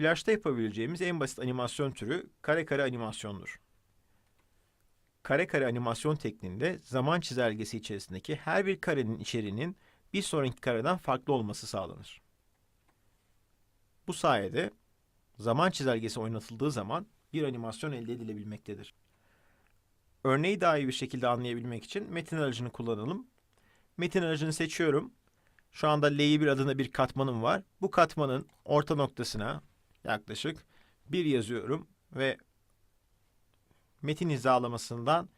Flash'ta yapabileceğimiz en basit animasyon türü kare kare animasyondur. Kare kare animasyon tekniğinde zaman çizelgesi içerisindeki her bir karenin içeriğinin bir sonraki kareden farklı olması sağlanır. Bu sayede zaman çizelgesi oynatıldığı zaman bir animasyon elde edilebilmektedir. Örneği daha iyi bir şekilde anlayabilmek için metin aracını kullanalım. Metin aracını seçiyorum. Şu anda L1 adında bir katmanım var. Bu katmanın orta noktasına yaklaşık bir yazıyorum ve metin hizalamasından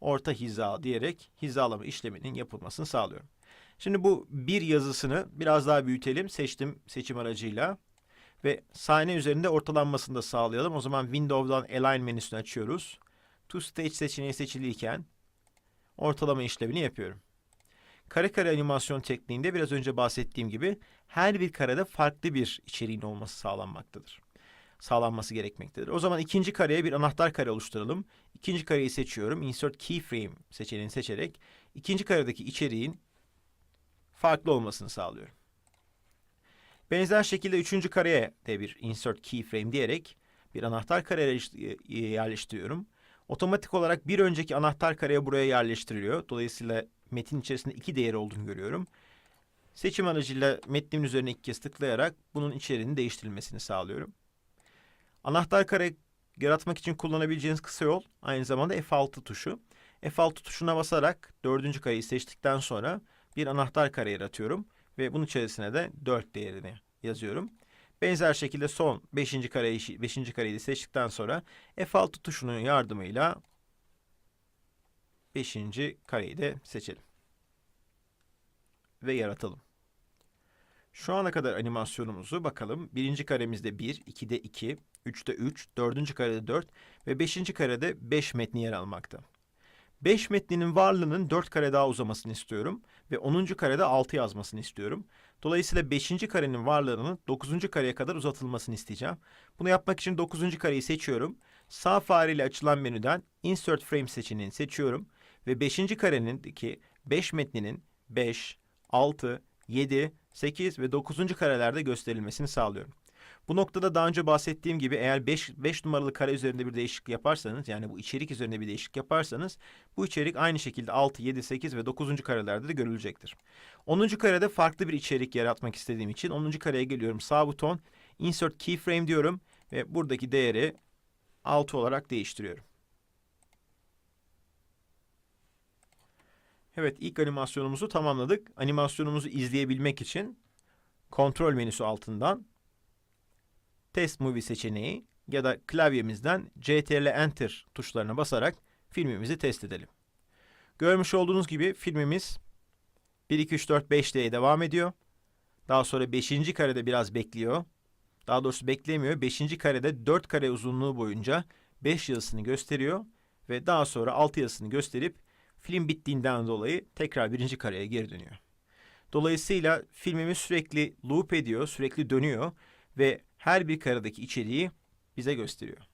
orta hiza diyerek hizalama işleminin yapılmasını sağlıyorum. Şimdi bu bir yazısını biraz daha büyütelim. Seçtim seçim aracıyla ve sahne üzerinde ortalanmasını da sağlayalım. O zaman Windows'dan Align menüsünü açıyoruz. To Stage seçeneği seçiliyken ortalama işlemini yapıyorum. Kare kare animasyon tekniğinde biraz önce bahsettiğim gibi her bir karede farklı bir içeriğin olması sağlanmaktadır. Sağlanması gerekmektedir. O zaman ikinci kareye bir anahtar kare oluşturalım. İkinci kareyi seçiyorum. Insert Keyframe seçeneğini seçerek ikinci karedeki içeriğin farklı olmasını sağlıyorum. Benzer şekilde üçüncü kareye de bir Insert Keyframe diyerek bir anahtar kare yerleştiriyorum. Otomatik olarak bir önceki anahtar kareye buraya yerleştiriliyor. Dolayısıyla metin içerisinde iki değeri olduğunu görüyorum. Seçim aracıyla metnimin üzerine iki kez tıklayarak bunun içeriğinin değiştirilmesini sağlıyorum. Anahtar kare yaratmak için kullanabileceğiniz kısa yol aynı zamanda F6 tuşu. F6 tuşuna basarak dördüncü kareyi seçtikten sonra bir anahtar kare yaratıyorum ve bunun içerisine de 4 değerini yazıyorum. Benzer şekilde son 5. kareyi 5. kareyi seçtikten sonra F6 tuşunun yardımıyla 5. kareyi de seçelim. Ve yaratalım. Şu ana kadar animasyonumuzu bakalım. Birinci karemizde 1, 2'de 2, 3'te 3, dördüncü karede 4 ve beşinci karede 5 metni yer almakta. 5 metninin varlığının 4 kare daha uzamasını istiyorum ve 10. karede 6 yazmasını istiyorum. Dolayısıyla 5. karenin varlığının 9. kareye kadar uzatılmasını isteyeceğim. Bunu yapmak için 9. kareyi seçiyorum. Sağ fareyle açılan menüden Insert Frame seçeneğini seçiyorum ve 5. karenindeki 5 metninin 5, 6, 7, 8 ve 9. karelerde gösterilmesini sağlıyorum. Bu noktada daha önce bahsettiğim gibi eğer 5, 5 numaralı kare üzerinde bir değişiklik yaparsanız yani bu içerik üzerinde bir değişiklik yaparsanız bu içerik aynı şekilde 6, 7, 8 ve 9. karelerde de görülecektir. 10. karede farklı bir içerik yaratmak istediğim için 10. kareye geliyorum sağ buton Insert Keyframe diyorum ve buradaki değeri 6 olarak değiştiriyorum. Evet ilk animasyonumuzu tamamladık. Animasyonumuzu izleyebilmek için kontrol menüsü altından Test Movie seçeneği ya da klavyemizden CTRL Enter tuşlarına basarak filmimizi test edelim. Görmüş olduğunuz gibi filmimiz 1, 2, 3, 4, 5 diye devam ediyor. Daha sonra 5. karede biraz bekliyor. Daha doğrusu beklemiyor. 5. karede 4 kare uzunluğu boyunca 5 yazısını gösteriyor. Ve daha sonra 6 yazısını gösterip film bittiğinden dolayı tekrar birinci kareye geri dönüyor. Dolayısıyla filmimiz sürekli loop ediyor, sürekli dönüyor ve her bir karedeki içeriği bize gösteriyor.